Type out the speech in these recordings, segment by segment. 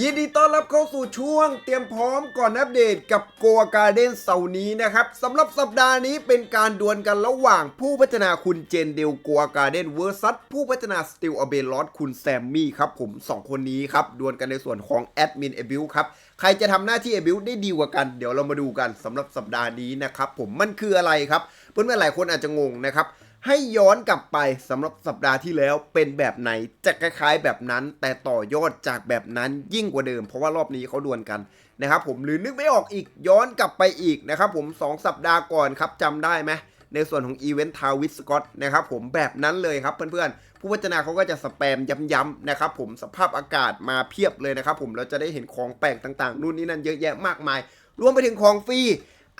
ยินดีต้อนรับเข้าสู่ช่วงเตรียมพร้อมก่อนอัปเดตกับโก a การ์เด้นเสาร์นี้นะครับสำหรับสัปดาห์นี้เป็นการดวลกันระหว่างผู้พัฒนาคุณเจนเดลโก a การ์เด้นเวอร์ซัสผู้พัฒนาสติลอเบลอสคุณแซมมี่ครับผม 2 คนนี้ครับ ดวลกันในส่วนของแอดมินเอบิวครับ ใครจะทำหน้าที่เอบิวได้ดีกว่ากัน เดี๋ยวเรามาดูกันสำหรับสัปดาห์นี้นะครับผมมันคืออะไรครับ เพื่อนๆหลายคนอาจจะงงนะครับ ให้ย้อนกลับไปสำหรับสัปดาห์ที่แล้วเป็นแบบไหนจะคล้ายๆแบบนั้น แต่ต่อยอดจากแบบนั้นยิ่งกว่าเดิม เพราะว่ารอบนี้เขาดวลกันนะครับผมหรือนึกไม่ออกอีกย้อนกลับไปอีกนะครับผม 2 สัปดาห์ก่อนครับจำได้ไหมในส่วนของอีเวนต์ทาวิสกอตนะครับผมแบบนั้นเลยครับเพื่อนๆ ผู้พัฒนาเขาก็จะสแปมย้ำๆนะครับผมสภาพอากาศมาเพียบเลยนะครับผมเราจะได้เห็นของแปลกต่างๆนู่นนี่นั่นเยอะแยะมากมาย รวมไปถึงของฟรี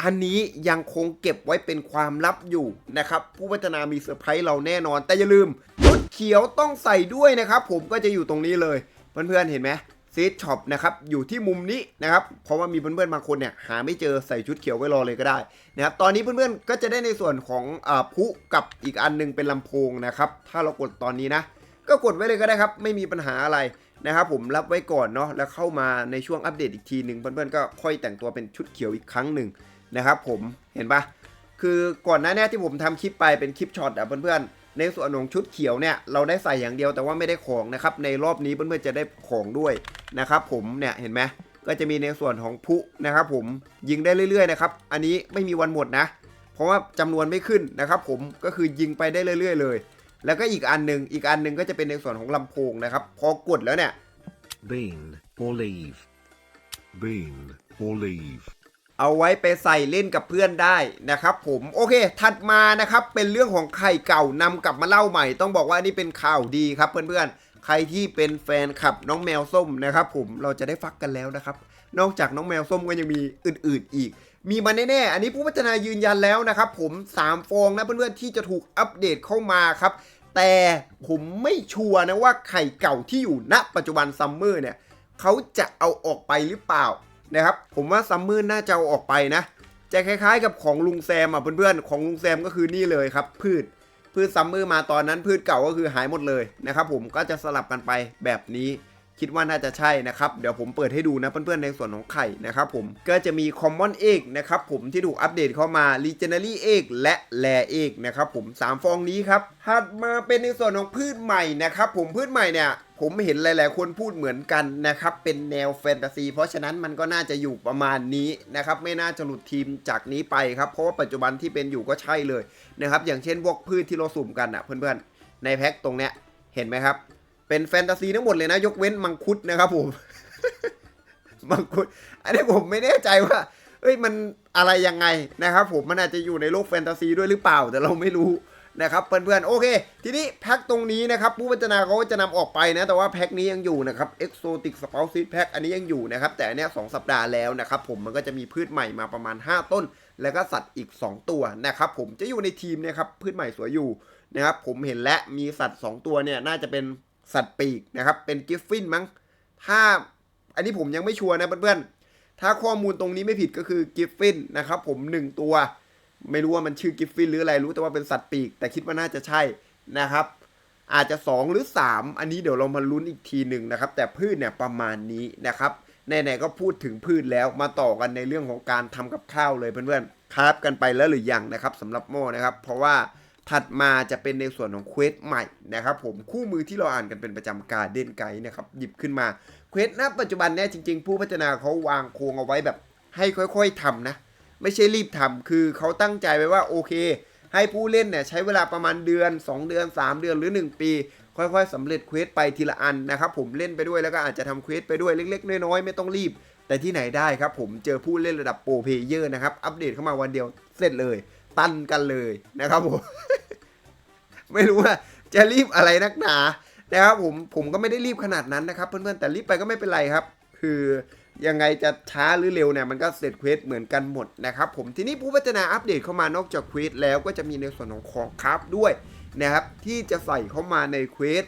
อันนี้ยังคงเก็บไว้เป็นความลับอยู่นะครับ ผู้พัฒนามีเซอร์ไพรส์เราแน่นอน แต่อย่าลืมชุดเขียวต้องใส่ด้วยนะครับ ผมก็จะอยู่ตรงนี้เลย เพื่อนๆเห็นไหมซีดช็อปนะครับอยู่ที่มุมนี้นะครับ เพราะว่ามีเพื่อนๆบางคนเนี่ยหาไม่เจอใส่ชุดเขียวไว้รอเลยก็ได้นะครับตอนนี้เพื่อนๆก็จะได้ในส่วนของอาพุกับอีกอันหนึงเป็นลำโพงนะครับ ถ้าเรากดตอนนี้นะ ก็กดไว้เลยก็ได้ครับ ไม่มีปัญหาอะไรนะครับผมรับไว้ก่อนเนาะแล้วเข้ามาในช่วงอัปเดตอีกทีหนึ่งเพื่อนๆก็ค่อยแต่งตัวเป็นชุดเขียวอีกครั้งหนึ่ง นะครับผมเห็นปะคือก่อนหน้านี้ที่ผมทำคลิปไปเป็นคลิปช็อตอะเพื่อนๆในส่วนของชุดเขียวเนี่ยเราได้ใส่อย่างเดียวแต่ว่าไม่ได้ของนะครับในรอบนี้เพื่อนๆจะได้ของด้วยนะครับผมเนี่ยเห็นไหมก็จะมีในส่วนของพลุนะครับผมยิงได้เรื่อยๆนะครับอันนี้ไม่มีวันหมดนะ เพราะว่าจำนวนไม่ขึ้นนะครับผมก็คือยิงไปได้เรื่อย ๆ เลย แล้วก็อีกอันหนึ่งอีกอันหนึ่งก็จะเป็นในส่วนของลำโพงนะครับพอกดแล้วเนี่ย bean or leave, bean or leave. เอาไว้ไปใส่เล่นกับเพื่อนได้นะครับผมโอเค ถัดมานะครับเป็นเรื่องของไข่เก่านำกลับมาเล่าใหม่ ต้องบอกว่านี่เป็นข่าวดีครับเพื่อนๆใครที่เป็นแฟนคลับน้องแมวส้มนะครับผมเราจะได้ฟักกันแล้วนะครับ นอกจากน้องแมวส้มก็ยังมีอื่นๆอีก มีมาแน่ๆอันนี้ผู้พัฒนายืนยันแล้วนะครับผม 3 ฟองนะเพื่อนๆที่จะถูกอัปเดตเข้ามาครับ แต่ผมไม่ชัวร์นะว่าไข่เก่าที่อยู่ณปัจจุบันซัมเมอร์เนี่ยเขาจะเอาออกไปหรือเปล่า นะครับ ผมว่าซัมเมอร์น่าจะเอาออกไปนะ จะคล้ายๆ กับของลุงแซมอะเพื่อนๆ ของลุงแซมก็คือนี่เลยครับ พืช พืชซัมเมอร์มาตอนนั้นพืชเก่าก็คือหายหมดเลยนะครับผมก็จะสลับกันไปแบบนี้คิดว่าน่าจะใช่นะครับ เดี๋ยวผมเปิดให้ดูนะเพื่อนๆในส่วนของไข่นะครับผมก็จะมี Common Egg นะครับผมที่ถูกอัปเดตเข้ามา Legendary Egg และ Rare Egg นะครับผม 3 ฟองนี้ครับถัดมาเป็นในส่วนของพืชใหม่นะครับผมพืชใหม่เนี่ย ผมเห็นหลาย ๆ คนพูดเหมือนกันนะครับ เป็นแนวแฟนตาซี เพราะฉะนั้นมันก็น่าจะอยู่ประมาณนี้นะครับ ไม่น่าจะหลุดทีมจากนี้ไปครับ เพราะว่าปัจจุบันที่เป็นอยู่ก็ใช่เลยนะครับ อย่างเช่นพวกพืชที่เราสุ่มกันอะเพื่อน ๆ ในแพ็คตรงเนี้ยเห็นไหมครับ เป็นแฟนตาซีทั้งหมดเลยนะ ยกเว้นมังคุดนะครับผม มังคุด อันนี้ผมไม่แน่ใจว่าเอ้ยมันอะไรยังไงนะครับ ผมมันอาจจะอยู่ในโลกแฟนตาซีด้วยหรือเปล่า แต่เราไม่รู้ นะครับเพื่อนๆโอเค ทีนี้แพ็คตรงนี้นะครับผู้พัฒนาเขาก็จะนำออกไปนะแต่ว่าแพ็คนี้ยังอยู่นะครับ Exotic Spouse Seed Pack อันนี้ยังอยู่นะครับแต่อันเนี้ยสองสัปดาห์แล้วนะครับผมมันก็จะมีพืชใหม่มาประมาณ 5 ต้น แล้วก็สัตว์อีก 2 ตัวนะครับผมจะอยู่ในทีมเนี่ยครับพืชใหม่สวยอยู่นะครับผมเห็นและมีสัตว์ 2 ตัวเนี่ยน่าจะเป็นสัตว์ปีกนะครับเป็นกิฟฟินมั้งถ้าอันนี้ผมยังไม่ชัวร์นะเพื่อนๆถ้าข้อมูลตรงนี้ไม่ผิดก็คือกิฟฟินนะครับผม1ตัว ไม่รู้ว่ามันชื่อกิฟฟินหรืออะไรรู้แต่ว่าเป็นสัตว์ปีก แต่คิดว่าน่าจะใช่นะครับ อาจจะ 2 หรือ 3 อันนี้เดี๋ยวเรามาลุ้นอีกทีหนึ่งนะครับ แต่พืชเนี่ยประมาณนี้นะครับไหนๆก็พูดถึงพืชแล้วมาต่อกันในเรื่องของการทำกับข้าวเลยเพื่อนๆคราฟกันไปแล้วหรือยังนะครับสำหรับโม่นะครับ เพราะว่าถัดมาจะเป็นในส่วนของเควสใหม่นะครับผมคู่มือที่เราอ่านกันเป็นประจำการเด่นไกด์นะครับหยิบขึ้นมาเควสณปัจจุบันเนี่ยจริง ๆ ผู้พัฒนาเขาวางโครงเอาไว้แบบให้ค่อย ๆทำนะ ไม่ใช่รีบทำคือเขาตั้งใจไว้ว่าโอเค ให้ผู้เล่นเนี่ยใช้เวลาประมาณเดือน 2 เดือน 3 เดือนหรือ 1 ปี ค่อยๆสำเร็จเควสไปทีละอันนะครับผมเล่นไปด้วยแล้วก็อาจจะทำเควสไปด้วยเล็ก ๆ น้อยๆไม่ต้องรีบ แต่ที่ไหนได้ครับผมเจอผู้เล่นระดับโปรเพเยอร์นะครับอัปเดตเข้ามาวันเดียวเสร็จเลย ตันกันเลยนะครับผมไม่รู้ว่าจะรีบอะไรนักหนานะครับผมผมก็ไม่ได้รีบขนาดนั้นนะครับ เพื่อนๆแต่รีบไปก็ไม่เป็นไรครับ คือ ยังไงจะช้าหรือเร็วเนี่ยมันก็เสร็จเควสเหมือนกันหมดนะครับผมทีนี้ผู้พัฒนาอัปเดตเข้ามานอกจากเควสแล้วก็จะมีในส่วนของของคราฟด้วยนะครับที่จะใส่เข้ามาในเควส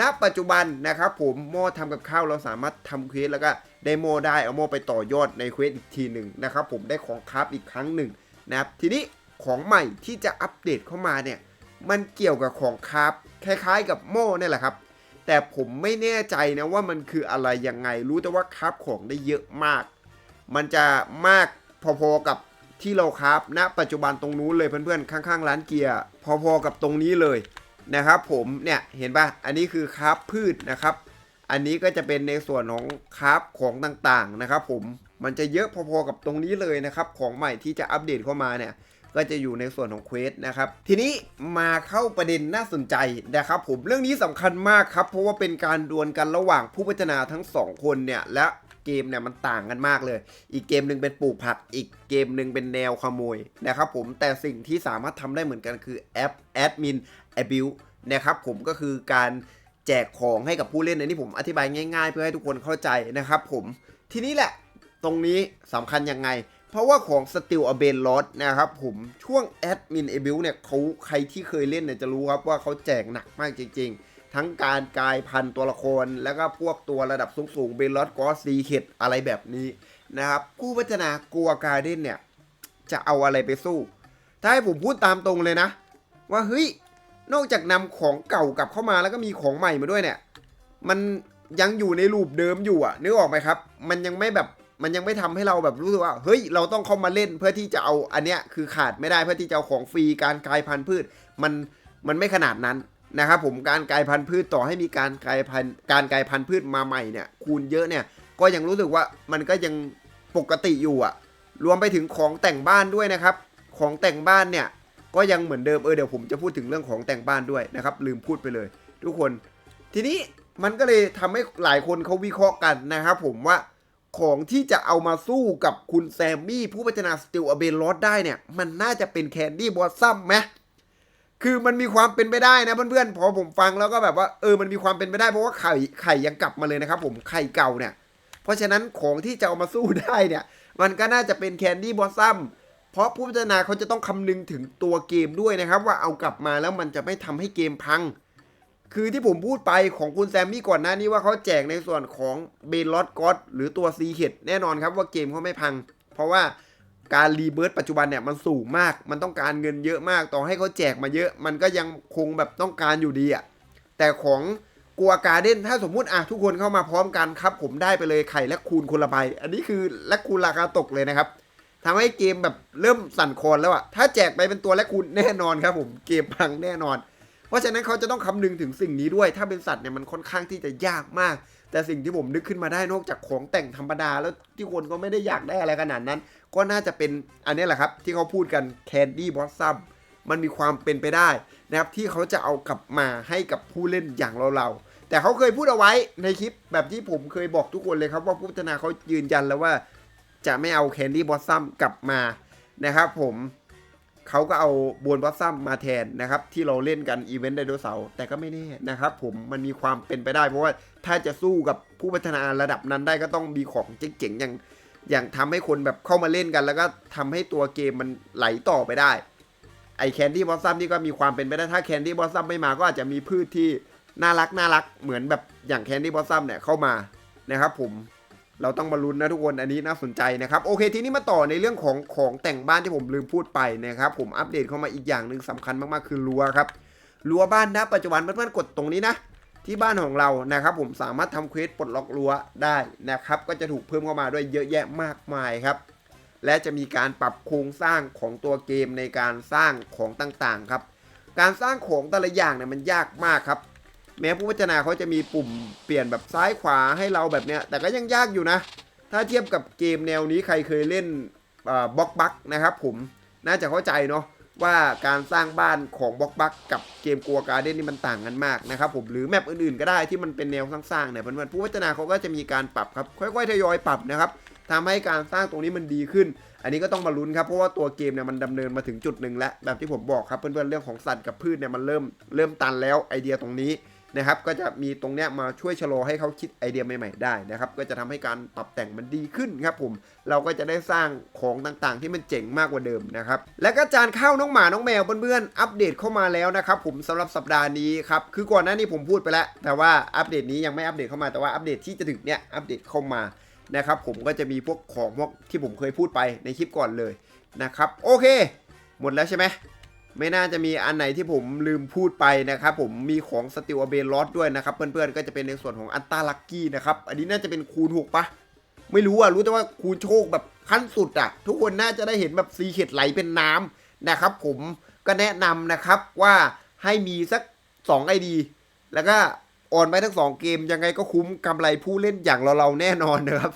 ณปัจจุบันนะครับผมหม้อทำกับข้าวเราสามารถทำเควสแล้วก็ได้โมได้เอาโมไปต่อยอดในเควสอีกทีหนึ่งนะครับผมได้ของคราฟอีกครั้งหนึ่งนะครับทีนี้ของใหม่ที่จะอัปเดตเข้ามาเนี่ยมันเกี่ยวกับของคราฟคล้ายๆ กับโม่เนี่ยแหละครับ แต่ผมไม่แน่ใจนะว่ามันคืออะไรยังไง รู้แต่ว่าคราฟของได้เยอะมาก มันจะมากพอๆกับที่เราคราฟณปัจจุบันตรงนู้นเลยเพื่อนๆข้างๆ ร้านเกียร์พอๆกับตรงนี้เลยนะครับผมเนี่ยเห็นป่ะอันนี้คือคราฟพืชนะครับ อันนี้ก็จะเป็นในส่วนของคราฟของต่างๆนะครับผมมันจะเยอะพอๆกับตรงนี้เลยนะครับ ของใหม่ที่จะอัปเดตเข้ามาเนี่ย ก็จะอยู่ในส่วนของเควสนะครับทีนี้มาเข้าประเด็นน่าสนใจนะครับผมเรื่องนี้สำคัญมากครับเพราะว่าเป็นการดวลกันระหว่างผู้พัฒนาทั้งสองคนเนี่ยและเกมเนี่ยมันต่างกันมากเลย อีกเกมหนึ่งเป็นปลูกผัก อีกเกมหนึ่งเป็นแนวขโมยนะครับผม แต่สิ่งที่สามารถทำได้เหมือนกันคือแอปแอดมินแอบิวนะครับผมก็คือการแจกของให้กับผู้เล่นอันนี้ผมอธิบายง่ายๆ เพื่อให้ทุกคนเข้าใจนะครับผม ทีนี้แหละ ตรงนี้สำคัญยังไง เพราะว่าของ Steel a b e n l o t นะครับผมช่วงแอดมินเอบิวเนี่ยเขาใครที่เคยเล่นเนี่ยจะรู้ครับว่าเขาแจกหนักมากจริง ๆ ทั้งการกลายพันธุ์ตัวละคร แล้วก็พวกตัวระดับสูงๆเบนลอตกอสซีเ d ดอะไรแบบนี้นะครับผู้พัฒนากัวการเด้นเนี่ย จะเอาอะไรไปสู้ ถ้าให้ผมพูดตามตรงเลยนะ ว่าเฮ้ยนอกจากนำของเก่ากลับเข้ามาแล้วก็มีของใหม่มาด้วยเนี่ย มันยังอยู่ในรูปเดิมอยู่อะนึกออกไหมครับ มันยังไม่แบบ มันยังไม่ทำให้เราแบบรู้สึกว่า เฮ้ย เราต้องเข้ามาเล่นเพื่อที่จะเอาอันเนี้ยคือขาดไม่ได้เพื่อที่จะเอาของฟรีการกลายพันธุ์พืช มันมันไม่ขนาดนั้นนะครับผมการกลายพันธุ์พืชต่อให้มีการกลายพันธุ์การกลายพันธุ์พืชมาใหม่เนี่ยคูณเยอะเนี่ยก็ยังรู้สึกว่ามันก็ยังปกติอยู่อะรวมไปถึงของแต่งบ้านด้วยนะครับ ของแต่งบ้านเนี่ยก็ยังเหมือนเดิมเออเดี๋ยวผมจะพูดถึงเรื่องของแต่งบ้านด้วยนะครับลืมพูดไปเลย ทุกคน ทีนี้มันก็เลยทำให้หลายคนเขาวิเคราะห์กันนะครับผมว่า ของที่จะเอามาสู้กับคุณแซมมี่ ผู้พัฒนาสติลอเบนลอสได้เนี่ย มันน่าจะเป็นแคนดี้บอสซัมไหมคือมันมีความเป็นไปได้นะเพื่อนๆพอผมฟังแล้วก็แบบว่าเออมันมีความเป็นไปได้เพราะว่าไข่ไข่ยังกลับมาเลยนะครับ ผมไข่เก่าเนี่ย เพราะฉะนั้นของที่จะเอามาสู้ได้เนี่ย มันก็น่าจะเป็นแคนดี้บอสซัมเพราะผู้พัฒนาเขาจะต้องคำนึงถึงตัวเกมด้วยนะครับ ว่าเอากลับมาแล้วมันจะไม่ทำให้เกมพัง คือที่ผมพูดไปของคุณแซมมี่ก่อนหน้านี้ว่าเขาแจกในส่วนของเบนลอตกอดหรือตัวซีเ d แน่นอนครับว่าเกมเขาไม่พัง เพราะว่าการรีเบิร์ตปัจจุบันเนี่ยมันสูงมาก มันต้องการเงินเยอะมากต่อให้เขาแจกมาเยอะ มันก็ยังคงแบบต้องการอยู่ดีอะแต่ของกัวการ์เด้นถ้าสมมุติอะทุกคนเข้ามาพร้อมกันครับ ผมได้ไปเลยไข่และคูณคนละใบอันนี้คือและคูณราคาตกเลยนะครับทำให้เกมแบบเริ่มสั่นคลอนแล้วอะถ้าแจกไปเป็นตัวและคุณแน่นอนครับ ผมเกมพังแน่นอน เพราะฉะนั้นเขาจะต้องคำนึงถึงสิ่งนี้ด้วย ถ้าเป็นสัตว์เนี่ยมันค่อนข้างที่จะยากมาก แต่สิ่งที่ผมนึกขึ้นมาได้นอกจากของแต่งธรรมดา แล้วที่คนก็ไม่ได้อยากได้อะไรขนาดนั้น ก็น่าจะเป็นอันนี้แหละครับ ที่เขาพูดกันแคนดี้บอสซัมมันมีความเป็นไปได้นะครับที่เขาจะเอากลับมาให้กับผู้เล่นอย่างเราๆแต่เขาเคยพูดเอาไว้ในคลิปแบบที่ผมเคยบอกทุกคนเลยครับ ว่าผู้พัฒนาเขายืนยันแล้วว่า จะไม่เอาแคนดี้บอสซัมกลับมานะครับผม เขาก็เอาบวนบอสซัมมาแทนนะครับ ที่เราเล่นกันอีเวนต์ไดโนเสาร์แต่ก็ไม่แน่นะครับผมมันมีความเป็นไปได้ เพราะว่าถ้าจะสู้กับผู้พัฒนาระดับนั้นได้ก็ต้องมีของเจ๋งๆอย่างอย่างทำให้คนแบบเข้ามาเล่นกัน แล้วก็ทำให้ตัวเกมมันไหลต่อไปได้ ไอแคนดี้บอสซัมนี่ก็มีความเป็นไปได้ถ้าแคนดี้บอสซัมไม่มาก็อาจจะมีพืชที่น่ารักน่ารักเหมือนแบบอย่างแคนดี้บอสซัมเนี่ยเข้ามานะครับผม เราต้องมาลุ้นนะทุกคนอันนี้น่าสนใจนะครับโอเคทีนี้มาต่อในเรื่องของของแต่งบ้านที่ผมลืมพูดไปนะครับผมอัปเดตเข้ามาอีกอย่างหนึ่งสำคัญมากๆคือรั้วครับรั้วบ้านนะปัจจุบันเพื่อนๆกดตรงนี้นะ ที่บ้านของเรานะครับผมสามารถทำเควสปลดล็อกรั้วได้นะครับก็จะถูกเพิ่มเข้ามาด้วยเยอะแยะมากมายครับและจะมีการปรับโครงสร้างของตัวเกมในการสร้างของต่างๆครับการสร้างของแต่ละอย่างเนี่ยมันยากมากครับ แม้ผู้พัฒนาเขาจะมีปุ่มเปลี่ยนแบบซ้ายขวาให้เราแบบเนี้ย แต่ก็ยังยากอยู่นะ ถ้าเทียบกับเกมแนวนี้ใครเคยเล่นบล็อกบักนะครับผมน่าจะเข้าใจเนาะว่าการสร้างบ้านของบล็อกบักกับเกมกัวการ์เด้นนี่มันต่างกันมากนะครับผมหรือแมปอื่นๆก็ได้ที่มันเป็นแนวสร้างๆเนี่ยเพื่อนๆผู้พัฒนาเขาก็จะมีการปรับครับค่อยๆทยอยปรับนะครับทำให้การสร้างตรงนี้มันดีขึ้น อันนี้ก็ต้องมาลุ้นครับเพราะว่าตัวเกมเนี่ยมันดำเนินมาถึงจุดหนึ่งแล้วแบบที่ผมบอกครับเพื่อนๆเรื่องของสัตว์กับพืชเนี่ยมันเริ่มเริ่มตันแล้วไอเดียตรงนี้ นะครับ ก็จะมีตรงเนี้ยมาช่วยชะลอให้เขาคิดไอเดียใหม่ๆได้นะครับ ก็จะทำให้การปรับแต่งมันดีขึ้นครับผม เราก็จะได้สร้างของต่างๆ ที่มันเจ๋งมากกว่าเดิมนะครับ และก็จานข้าวน้องหมาน้องแมวเพื่อนๆอัปเดตเข้ามาแล้วนะครับผมสำหรับสัปดาห์นี้ครับ คือก่อนหน้านี้ผมพูดไปแล้ว แต่ว่าอัปเดตนี้ยังไม่อัปเดตเข้ามาแต่ว่าอัปเดตที่จะถึงเนี้ยอัปเดตเข้ามานะครับผมก็จะมีพวกของพวกที่ผมเคยพูดไปในคลิปก่อนเลยนะครับ โอเค หมดแล้วใช่ไหม ไม่น่าจะมีอันไหนที่ผมลืมพูดไปนะครับผมมีของสติลเบลลอสด้วยนะครับ เพื่อนๆก็จะเป็นในส่วนของอันตาลักกี้นะครับอันนี้น่าจะเป็นคูณหกปะไม่รู้อะรู้แต่ว่าคูณโชคแบบขั้นสุดอะทุกคนน่าจะได้เห็นแบบซีเข็ดไหลเป็นน้ำนะครับ ผมก็แนะนำนะครับว่าให้มีสัก2 ID แล้วก็ออนไปทั้งสองเกมยังไงก็คุ้มกำไรผู้เล่นอย่างเราๆแน่นอนนะครับ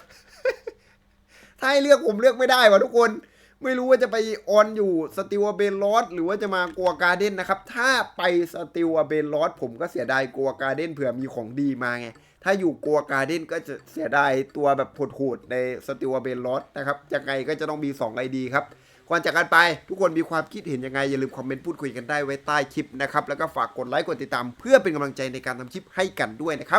ถ้าให้เลือกผมเลือกไม่ได้วะทุกคน ไม่รู้ว่าจะไปออนอยู่สติวเบนลอสหรือว่าจะมากัวการ์เด้นนะครับ ถ้าไปสติวเบนลอสผมก็เสียดายกัวการ์เด้นเผื่อมีของดีมาไง ถ้าอยู่กัวการ์เด้นก็จะเสียดายตัวแบบโหดๆในสติวเบนลอสนะครับยังไงก็จะต้องมี2 ID ครับก่อนจากกันไปทุกคนมีความคิดเห็นยังไง อย่าลืมคอมเมนต์พูดคุยกันได้ไว้ใต้คลิปนะครับ แล้วก็ฝากกดไลค์กดติดตามเพื่อเป็นกำลังใจในการทำคลิปให้กันด้วยนะครับ